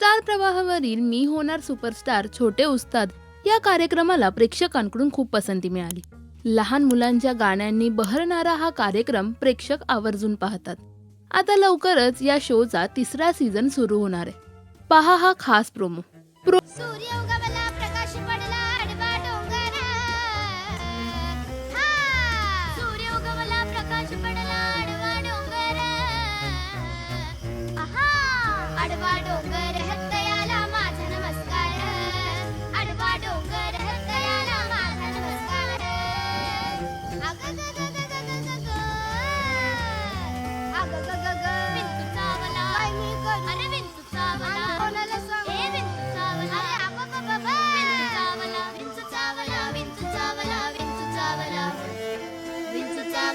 Star प्रवाहावरील मी होणार superstar छोटे उस्ताद या कार्यक्रमाला प्रेक्षकांकडून खूप पसंती मिळाली. लहान मुलांच्या गाण्यांनी बहरणारा हा कार्यक्रम प्रेक्षक आवर्जून पाहतात. आता लवकरच या शोचा तिसरा सीझन सुरू होणार आहे. पहा हा खास प्रोमो. प्रो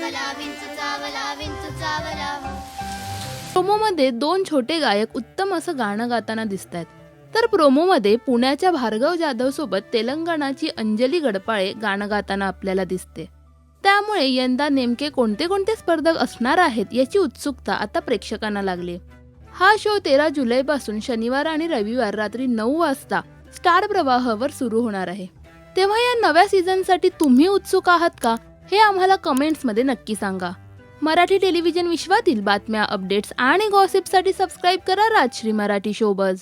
चावला. चावला. चावला. प्रोमोमध्ये दोन छोटे गायक उत्तम असं गाणं गाताना दिसत आहेत तर प्रोमोमध्ये पुण्याच्या भार्गव जाधव सोबत तेलंगणाची अंजली गडपाळे गाणं गाताना आपल्याला दिसते त्यामुळे यंदा नेमके कोणते कोणते स्पर्धक असणार आहेत याची उत्सुकता आता प्रेक्षकांना लागली हा शो तेरा जुलैपासून शनिवार आणि रविवार रात्री नऊ वाजता स्टार प्रवाहावर सुरू होणार आहे तेव्हा या नव्या सीझनसाठी तुम्ही उत्सुक आहात का हे आम्हाला कमेंट्समध्ये नक्की सांगा. मराठी टेलिव्हिजन विश्वातील बातम्या अपडेट्स आणि गॉसिपसाठी सबस्क्राईब करा राजश्री मराठी शोबज